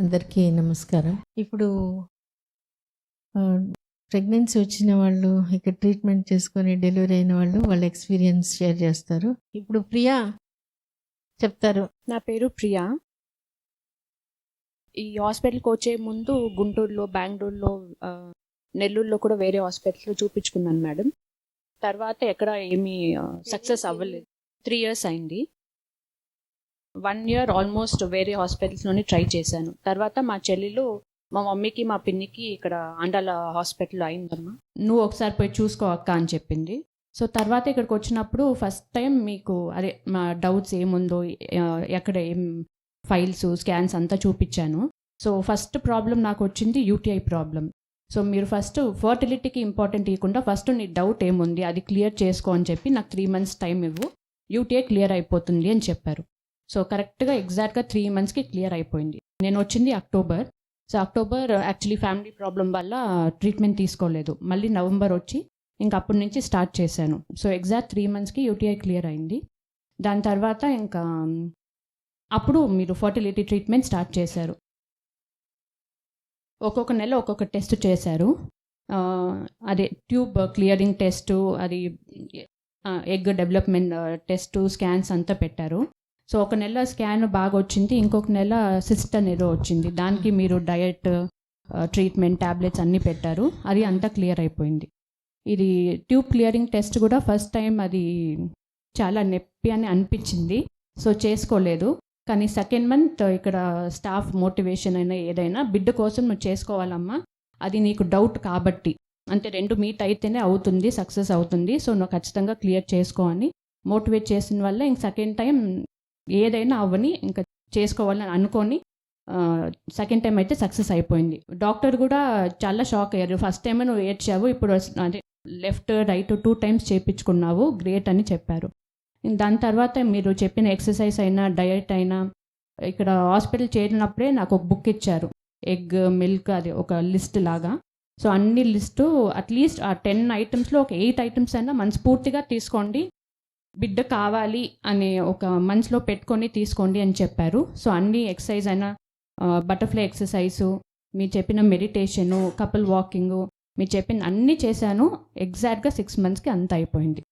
అందరికీ నమస్కారం. ఇప్పుడు ప్రెగ్నెన్సీ వచ్చిన వాళ్ళు ఇక్కడ ట్రీట్మెంట్ చేసుకొని డెలివరీ అయిన వాళ్ళు వాళ్ళ ఎక్స్పీరియన్స్ షేర్ చేస్తారు. ఇప్పుడు ప్రియా చెప్తారు. నా పేరు ప్రియా. ఈ హాస్పిటల్కి వచ్చే ముందు గుంటూరులో బెంగళూరులో నెల్లూరులో కూడా వేరే హాస్పిటల్లో చూపించుకున్నాను మేడం. తర్వాత ఎక్కడ ఏమీ సక్సెస్ అవ్వలేదు. త్రీ ఇయర్స్ అయింది. వన్ ఇయర్ ఆల్మోస్ట్ వేరే హాస్పిటల్స్లోనే ట్రై చేశాను. తర్వాత మా చెల్లెలు మా మమ్మీకి మా పిన్నికి ఇక్కడ అండాల హాస్పిటల్ అయిందమ్మా. నువ్వు ఒకసారి పోయి చూసుకో అక్క అని చెప్పింది. సో తర్వాత ఇక్కడికి వచ్చినప్పుడు ఫస్ట్ టైం మీకు అదే మా డౌట్స్ ఏముందో ఎక్కడ ఏం ఫైల్స్ స్కాన్స్ అంతా చూపించాను. సో ఫస్ట్ ప్రాబ్లం నాకు వచ్చింది యూటీఐ ప్రాబ్లం. సో మీరు ఫస్ట్ ఫర్టిలిటీకి ఇంపార్టెంట్ ఇవ్వకుండా ఫస్ట్ నీ డౌట్ ఏముంది అది క్లియర్ చేసుకో అని చెప్పి నాకు త్రీ మంత్స్ టైం ఇవ్వు. యూటీఐ క్లియర్ అయిపోతుంది అని చెప్పారు. సో కరెక్ట్గా ఎగ్జాక్ట్గా త్రీ మంత్స్కి క్లియర్ అయిపోయింది. నేను వచ్చింది October. So October actually family problem వల్ల ట్రీట్మెంట్ తీసుకోలేదు. మళ్ళీ నవంబర్ వచ్చి ఇంకా అప్పటి నుంచి స్టార్ట్ చేశాను. సో ఎగ్జాక్ట్ త్రీ మంత్స్కి యూటీఐ క్లియర్ అయింది. దాని తర్వాత ఇంకా um, అప్పుడు మీరు ఫర్టిలిటీ ట్రీట్మెంట్ స్టార్ట్ చేశారు. ఒక్కొక్క నెల ఒక్కొక్క టెస్ట్ చేశారు. Uh, అదే ట్యూబ్ క్లియరింగ్ టెస్ట్ అది ఎగ్ డెవలప్మెంట్ టెస్ట్ స్కాన్స్ అంతా పెట్టారు. సో ఒక నెల స్కాన్ బాగా వచ్చింది ఇంకొక నెల సిస్ట్ అనేది వచ్చింది. దానికి మీరు డయట్ ట్రీట్మెంట్ ట్యాబ్లెట్స్ అన్నీ పెట్టారు. అది అంతా క్లియర్ అయిపోయింది. ఇది ట్యూబ్ క్లియరింగ్ టెస్ట్ కూడా ఫస్ట్ టైం అది చాలా నొప్పి అని అనిపించింది. సో చేసుకోలేదు. కానీ సెకండ్ మంత్ ఇక్కడ స్టాఫ్ మోటివేషన్ అయినా ఏదైనా బిడ్డ కోసం నువ్వు చేసుకోవాలమ్మా. అది నీకు డౌట్ కాబట్టి. అంటే రెండు మీట్ అయితేనే అవుతుంది సక్సెస్ అవుతుంది. సో నువ్వు ఖచ్చితంగా క్లియర్ చేసుకో అని మోటివేట్ చేసిన వల్ల ఇంక సెకండ్ టైం ఏదైనా అవ్వని ఇంకా చేసుకోవాలని అనుకొని సెకండ్ టైం అయితే సక్సెస్ అయిపోయింది. డాక్టర్ కూడా చాలా షాక్ అయ్యారు. ఫస్ట్ టైం నువ్వు ఏడ్చావు ఇప్పుడు అంటే లెఫ్ట్ రైట్ టూ టైమ్స్ చేయించుకున్నావు గ్రేట్ అని చెప్పారు. దాని తర్వాత మీరు చెప్పిన ఎక్సర్సైజ్ అయినా డయట్ అయినా ఇక్కడ హాస్పిటల్ చేరినప్పుడే నాకు ఒక బుక్ ఇచ్చారు. ఎగ్ మిల్క్ అది ఒక లిస్ట్ లాగా. సో అన్ని లిస్టు అట్లీస్ట్ ఆ టెన్ ఐటమ్స్లో ఒక ఎయిట్ ఐటమ్స్ అయినా మనస్ఫూర్తిగా తీసుకోండి. బిడ్డ కావాలి అనే ఒక మనసులో పెట్టుకొని తీసుకోండి అని చెప్పారు. సో అన్ని ఎక్సర్సైజ్ అయినా బటర్ఫ్లై ఎక్సర్సైజు మీరు చెప్పిన మెడిటేషను కపుల్ వాకింగు మీరు చెప్పిన అన్నీ చేశాను ఎగ్జాక్ట్గా సిక్స్ మంత్స్కి అంత అయిపోయింది.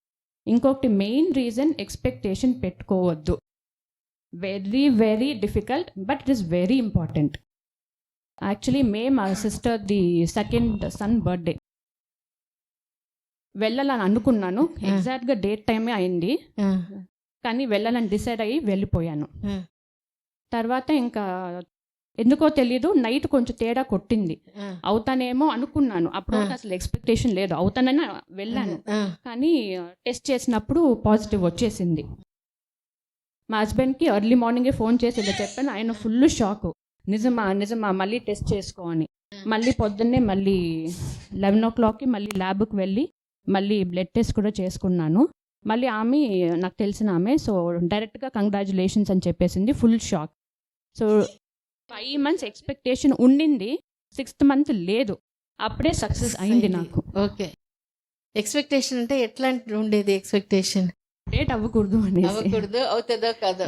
ఇంకొకటి మెయిన్ రీజన్ ఎక్స్పెక్టేషన్ పెట్టుకోవద్దు. Very very difficult but it is very important. Actually May మా sister the second son birthday. వెళ్ళాలని అనుకున్నాను. ఎగ్జాక్ట్గా డేట్ టైమే అయింది. కానీ వెళ్ళాలని డిసైడ్ అయ్యి వెళ్ళిపోయాను. తర్వాత ఇంకా ఎందుకో తెలియదు నైట్ కొంచెం తేడా కొట్టింది. అవుతానేమో అనుకున్నాను. అప్పుడు. అసలు ఎక్స్పెక్టేషన్ లేదు. అవుతానని వెళ్ళాను. కానీ టెస్ట్ చేసినప్పుడు పాజిటివ్ వచ్చేసింది. మా హస్బెండ్కి ఎర్లీ మార్నింగే ఫోన్ చేసి ఇలా చెప్పాను. ఆయన ఫుల్ షాక్ నిజమా నిజమా మళ్ళీ టెస్ట్ చేసుకో అని. మళ్ళీ పొద్దున్నే మళ్ళీ లెవెన్ ఓ క్లాక్కి మళ్ళీ ల్యాబ్కి వెళ్ళి మళ్ళీ బ్లడ్ టెస్ట్ కూడా చేసుకున్నాను. మళ్ళీ ఆమె నాకు తెలిసిన ఆమె సో డైరెక్ట్గా కంగ్రాచులేషన్స్ అని చెప్పేసింది full shock. So five months expectation ఉండింది సిక్స్త్ మంత్ లేదు. అప్పుడే సక్సెస్ అయింది నాకు. ఓకే. ఎక్స్పెక్టేషన్ అంటే ఎట్లాంటి ఉండేది ఎక్స్పెక్టేషన్? డేట్ అవ్వకూడదు అనేసి. అవ్వకూడదు అవుతుందో కాదో.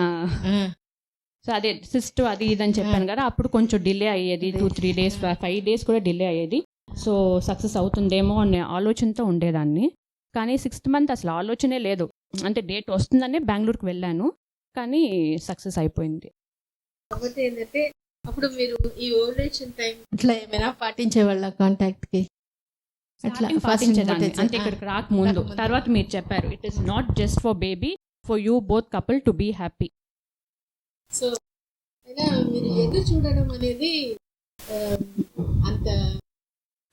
సో అదే సిస్ట్ అది ఇది అని చెప్పాను కదా అప్పుడు కొంచెం డిలే అయ్యేది two three days five days కూడా డిలే అయ్యేది. సో సక్సెస్ అవుతుందేమో అనే ఆలోచనతో ఉండేదాన్ని. కానీ సిక్స్త్ మంత్ అసలు ఆలోచనే లేదు. అంటే డేట్ వస్తుందనే బెంగళూరుకి వెళ్ళాను. కానీ సక్సెస్ అయిపోయింది. కాకపోతే ఏంటంటే అప్పుడు మీరు ఈ ఓవరేషన్ టైం అట్లా ఏమైనా పాటించేవాళ్ళ కాంటాక్ట్కి అట్లా పాటించేదాన్ని. అంటే ఇక్కడికి రాకముందు. తర్వాత మీరు చెప్పారు it is not just for baby for you both couple to be happy so అయినా మీరు ఎదురు చూడడం అనేది అంత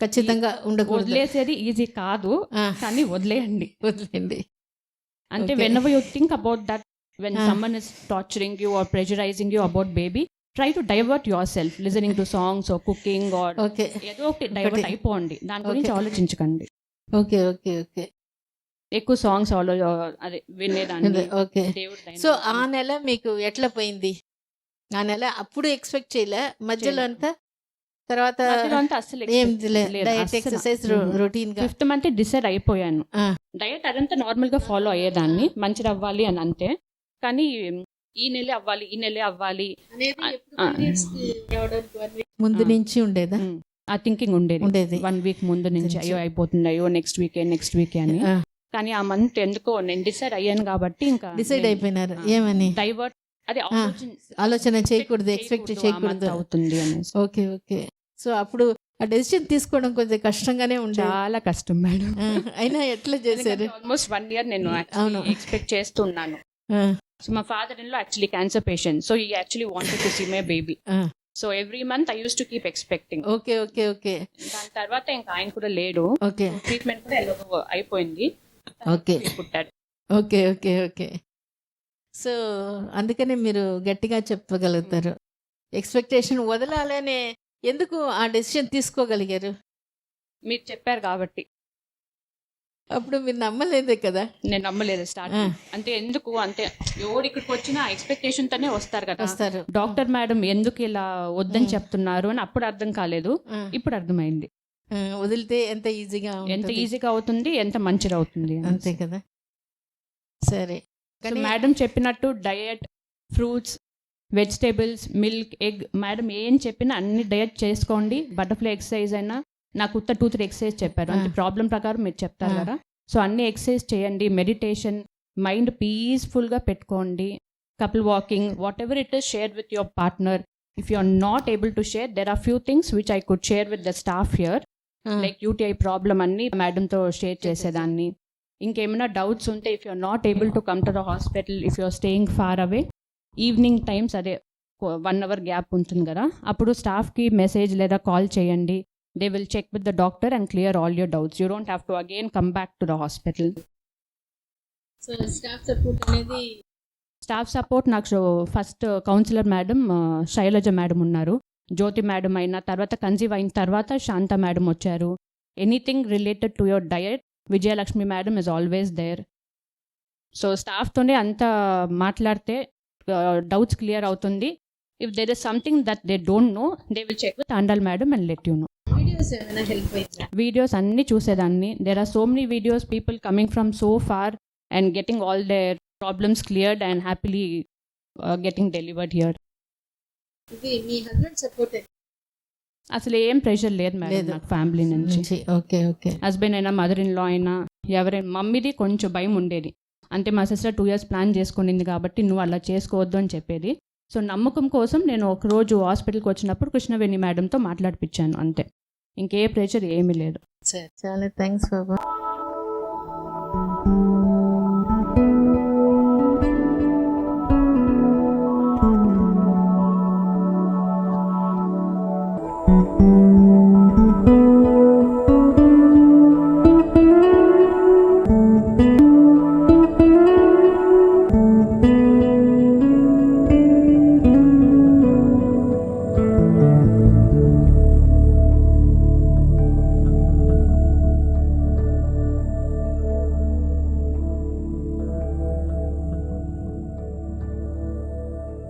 ఖచ్చితంగా ఉండకూడదు. వదిలేసేది ఈజీ కాదు కానీ వదిలేయండి. వదిలేయండి. అంటే when you think about that when someone is torturing you or pressurising you about baby try to divert yourself listening to songs or cooking or okay. ఏదో ఒకటి డైవర్ట్ అయిపోండి. దాని గురించి ఆలోచించకండి. Okay okay okay. ఎక్కువ సాంగ్స్ ఆలో అదే వినేదాన్ని. ఓకే. సో ఆ నెల మీకు ఎట్లా పోయింది? ఆ నెల అప్పుడు ఎక్స్పెక్ట్ చేయలే? మధ్యలో అంతా తర్వాత అస్సలు. Exercise. Routine fifth month decide అయిపోయాను. డయట్ అదంతా నార్మల్గా ఫాలో అయ్యేదాన్ని మంచిది అవ్వాలి అని అంతే. కానీ ఈ నెలే అవ్వాలి ఈ నెలే అవ్వాలి. ముందు. నుంచి ఉండేదా? ఆ థింకింగ్ ఉండేది. ఉండేది. వన్ వీక్ ముందు నుంచి. అయ్యో అయిపోతుంది అయ్యో నెక్స్ట్ వీకే నెక్స్ట్ వీకే అని. కానీ ఆ మంత్ ఎందుకో నేను డిసైడ్ అయ్యాను కాబట్టి ఇంకా డిసైడ్ అయిపోయినారు. ఏమని? డైవర్ట్ అదే ఆలోచన చేయకూడదు ఎక్స్పెక్ట్ చేయకూడదు. అవుతుంది అనేసి. Okay okay. సో అప్పుడు ఆ డెసిషన్ తీసుకోవడం కొంచెం కష్టంగానే ఉండే. చాలా కష్టం మేడం. అయినా ఎట్లా చేశారు? ఆల్మోస్ట్ వన్ ఇయర్ నేను అవును. ఎక్స్పెక్ట్ చేస్తున్నాను. సో మా father in law actually cancer patient so ఈ actually wanted to see my baby. So every month I use to keep expecting okay okay okay. దాని తర్వాత ఇంకా ఆయన కూడా లేడు. ఓకే. ట్రీట్మెంట్ కూడా ఎలాగో అయిపోయింది. ఓకే. పుట్టాడు. Okay okay okay. సో అందుకనే మీరు గట్టిగా చెప్పగలుగుతారు. ఎక్స్పెక్టేషన్ వదలాలనే ఎందుకు ఆ డెసిషన్ తీసుకోగలిగారు? మీరు చెప్పారు కాబట్టి. అప్పుడు మీరు నమ్మలేదే కదా? నేను నమ్మలేదు స్టార్ట్. అంటే ఎందుకు? అంటే ఎవరు ఇక్కడికి వచ్చినా ఎక్స్పెక్టేషన్ తోనే వస్తారు కదా. వస్తారు. డాక్టర్ మేడం ఎందుకు ఇలా వద్దని. చెప్తున్నారు అని అప్పుడు అర్థం కాలేదు. ఇప్పుడు అర్థమైంది. వదిలితే ఎంత ఈజీగా ఎంత. ఈజీగా అవుతుంది ఎంత మంచిగా అవుతుంది. అంతే కదా? సరే. కానీ మేడం చెప్పినట్టు diet fruits vegetables milk egg. Madam ఏం చెప్పినా అన్ని డయట్ చేసుకోండి. బటర్ఫ్లై ఎక్సర్సైజ్ అయినా నాకు ఉత్త టూ త్రీ ఎక్సర్సైజ్ చెప్పారు. అంటే. ప్రాబ్లం ప్రకారం మీరు చెప్తారు. కదా. సో అన్ని ఎక్సర్సైజ్ చేయండి. మెడిటేషన్ మైండ్ పీస్ఫుల్గా పెట్టుకోండి. Couple walking whatever it is share with your partner. If you are not able to share there are few things which I could share with the staff here. Like UTI problem అన్ని మేడంతో share చేసేదాన్ని. ఇంకేమైనా doubts ఉంటే if you're not able to come to the hospital if you're staying far away evening times అదే one hour gap ఉంటుంది కదా. అప్పుడు స్టాఫ్కి మెసేజ్ లేదా కాల్ చేయండి. They will check with the doctor and clear all your doubts you don't have to again come back to the hospital so staff support అనేది staff support నాకు first counsellor madam Shailaja madam ఉన్నారు. జ్యోతి madam అయిన తర్వాత conceive అయిన తర్వాత Shanta madam వచ్చారు. Anything related to your diet Vijayalakshmi madam is always there so స్టాఫ్తోనే అంత మాట్లాడితే డౌట్స్ క్లియర్ అవుతుంది. If there is something that they don't know they will check with Andal madam and let you know videos అన్ని చూసేదాన్ని. There are so many videos people coming from so far and getting all their problems cleared and happily getting delivered here ఇది మీ husband support అసలు ఏం pressure లేదు madam. నాకు family నుంచి. నుంచి. Okay okay. హస్బెండ్ అయినా మదర్ ఇన్ లా అయినా ఎవరైనా మమ్మీది కొంచెం భయం ఉండేది. అంటే మా సిస్టర్ టూ ఇయర్స్ ప్లాన్ చేసుకునింది కాబట్టి నువ్వు అలా చేసుకోవద్దు అని చెప్పేది. సో నమ్మకం కోసం నేను ఒకరోజు హాస్పిటల్కి వచ్చినప్పుడు కృష్ణవేణి మేడంతో మాట్లాడిపించాను అంతే. ఇంకే ప్రెషర్ ఏమీ లేదు. సరే చాలా థ్యాంక్స్ బాబా.